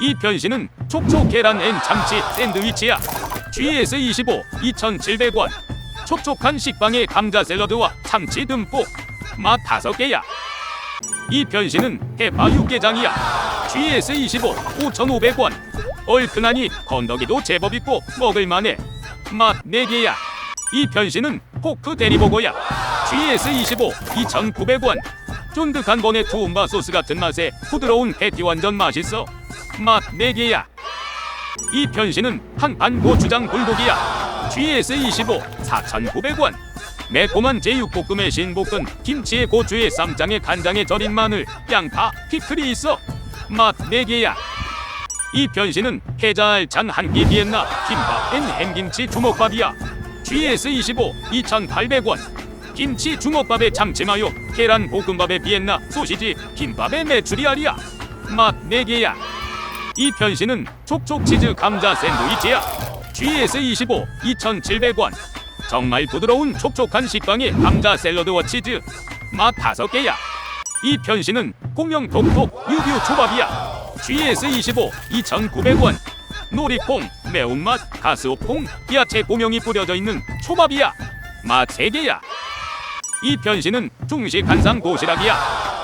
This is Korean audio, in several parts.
이 변신은 촉촉 계란 앤 참치 샌드위치야. GS25 2,700원. 촉촉한 식빵에 감자 샐러드와 참치 듬뿍. 맛 다섯 개야. 이 변신은 해파 육개장이야. GS25 5,500원. 얼큰하니 건더기도 제법 있고 먹을만해. 맛 네 개야 이 변신은 포크 대리버거야. GS25 2,900원. 쫀득한 번의 투움바 소스 같은 맛에 부드러운 패티 완전 맛있어. 맛 네개야 이 변신은 한판 고추장 불고기야. GS25 4,900원. 매콤한 제육볶음에 신볶은 김치에 고추에 쌈장에 간장에 절인 마늘, 양파, 피클이 있어. 맛 네개야 이 변신은 해자알찬 한끼 비엔나 김밥 앤 햄김치 주먹밥이야. GS25 2,800원. 김치 주먹밥에 참치마요, 계란 볶음밥에 비엔나 소시지, 김밥에 메추리알이야. 맛 네개야 이 변신은 촉촉치즈 감자 샌드위치야. GS25 2,700원. 정말 부드러운 촉촉한 식빵에 감자 샐러드와 치즈. 맛 다섯 개야. 이 변신은 공영 톡톡 유유 초밥이야. GS25 2,900원. 놀이콩, 매운맛, 가스오콩, 야채 고명이 뿌려져 있는 초밥이야. 맛 세개야 이 변신은 중식 한상 도시락이야.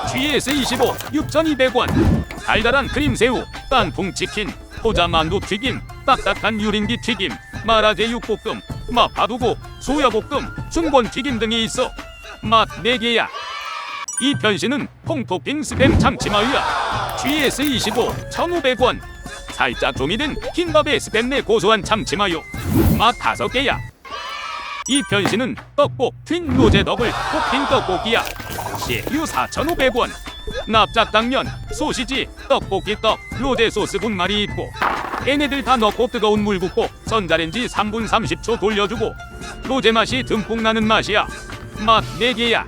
GS25 6,200원. 달달한 크림새우, 깐풍 치킨, 포자 만두 튀김, 딱딱한 유린기 튀김, 마라제 육 볶음, 마파두부, 소야볶음, 중권 튀김 등이 있어. 맛 네개야 이 변신은 콩토핑 스팸 참치마요야. GS25 1,500원. 살짝 조미된 흰밥에 스팸 내 고소한 참치마요. 맛 다섯 개야. 이 변신은 떡볶 튠 로제 더블 토핑 떡볶이야. CU 4,500원. 납작 당면, 소시지, 떡볶이 떡, 로제 소스 분말이 있고 얘네들 다 넣고 뜨거운 물 붓고 전자레인지 3분 30초 돌려주고 로제 맛이 듬뿍 나는 맛이야. 맛 네개야